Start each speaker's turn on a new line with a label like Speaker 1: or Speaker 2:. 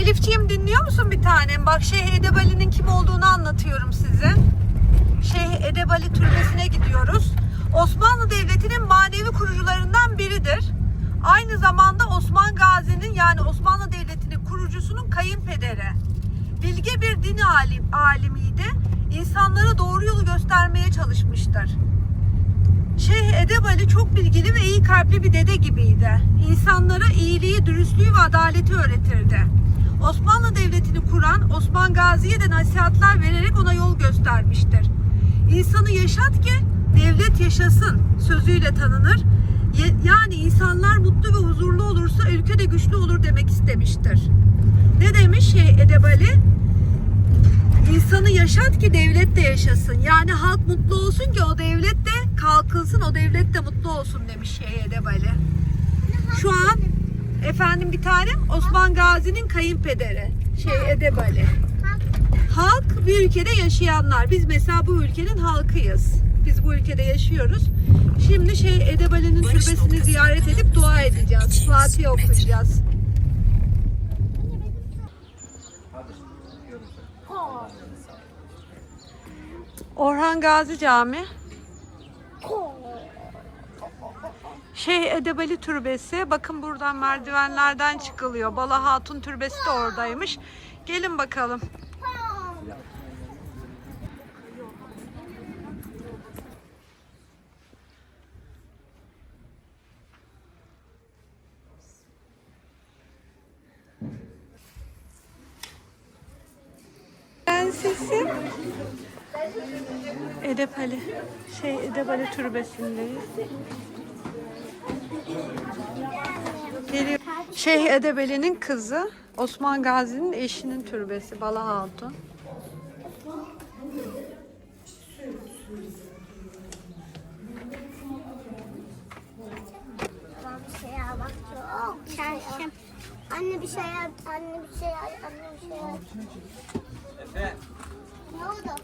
Speaker 1: Elifciğim dinliyor musun bir tanem? Bak Şeyh Edebali'nin kim olduğunu anlatıyorum size. Şeyh Edebali Türbesi'ne gidiyoruz. Osmanlı Devleti'nin manevi kurucularından biridir. Aynı zamanda Osman Gazi'nin yani Osmanlı Devleti'nin kurucusunun kayınpederi. Bilge bir din alim, alimiydi. İnsanlara doğru yolu göstermeye çalışmıştır. Şeyh Edebali çok bilgili ve iyi kalpli bir dede gibiydi. İnsanlara iyiliği, dürüstlüğü ve adaleti öğretirdi. Osmanlı Devleti'ni kuran Osman Gazi'ye de nasihatler vererek ona yol göstermiştir. İnsanı yaşat ki devlet yaşasın sözüyle tanınır. Yani insanlar mutlu ve huzurlu olursa ülke de güçlü olur demek istemiştir. Ne demiş Şeyh Edebali? İnsanı yaşat ki devlet de yaşasın. Yani halk mutlu olsun ki o devlet de kalkınsın, o devlet de mutlu olsun demiş Şeyh Edebali. Şu an efendim bir tanem Osman Gazi'nin kayınpederi Şeyh Edebali. Halk bir ülkede yaşayanlar. Biz mesela bu ülkenin halkıyız. Biz bu ülkede yaşıyoruz. Şimdi şey Edebali'nin türbesini ziyaret edip dua edeceğiz. Fatiha okuyacağız. Orhan Gazi Camii. Şeyh Edebali Türbesi. Bakın buradan merdivenlerden çıkılıyor. Bala Hatun Türbesi de oradaymış. Gelin bakalım. Prensesim. Edebali. Şey Edebali Türbesi'ndeyiz. Geliyor. Şeyh Edebali'nin kızı Osman Gazi'nin eşinin türbesi Bala Hatun.
Speaker 2: Şey. Anne bir şey al, anne bir şey al, anne bir şey al.
Speaker 3: Efe.
Speaker 2: Ne oldu?